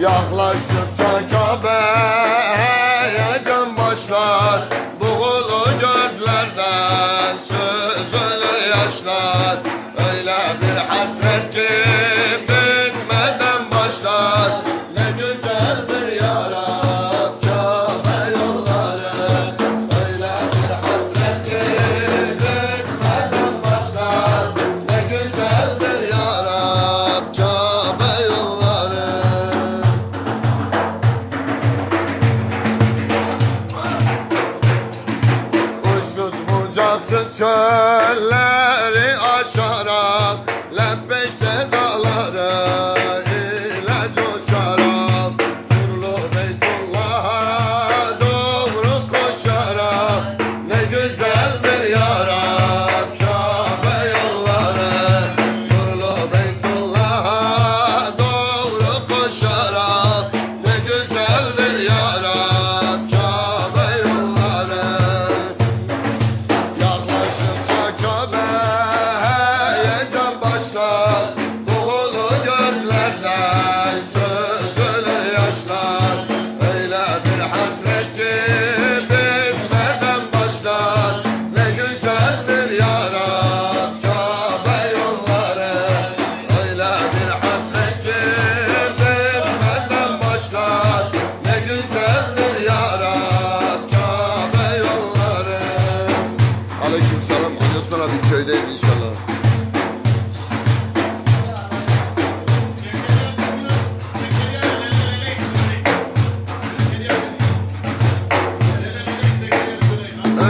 Yaklaştıkça Kabe'ye can başlar.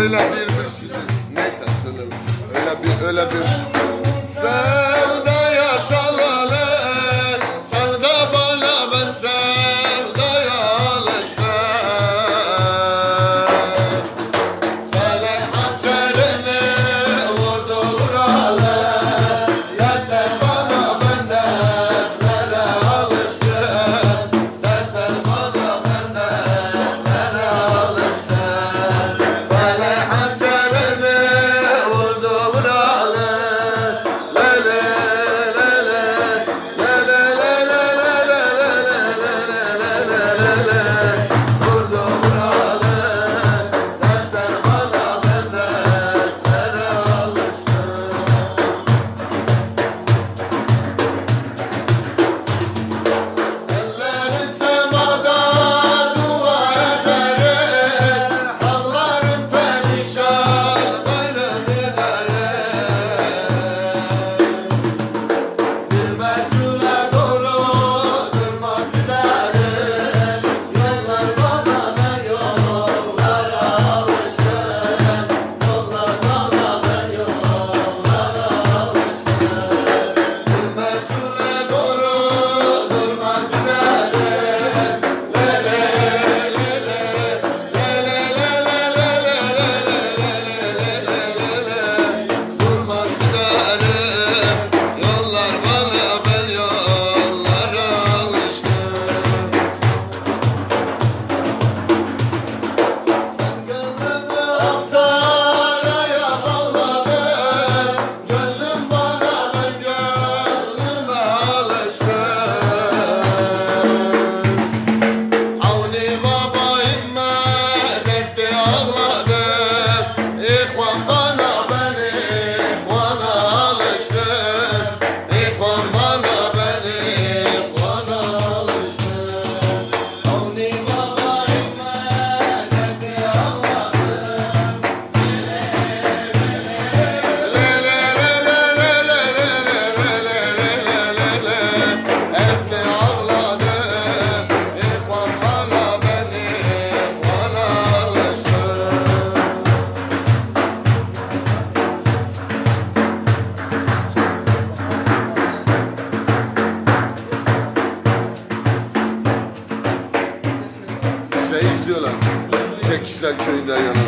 Olha bir mürşidim. Neyse söyle. Öyle bir öyle bir. Sevda.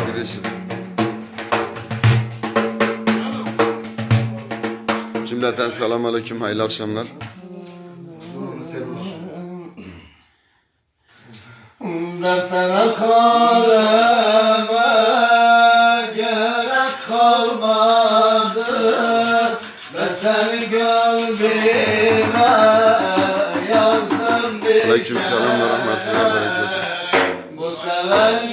girişim. Cümleten selamun aleyküm, hayırlı akşamlar. Dertlere kaleme gerek kalmadı Ben seni gönlüme yazdım bir Aleyküm selam ve rahmetullah ve berekatuhu Bu seven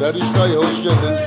Derviş dayı hoş geldin.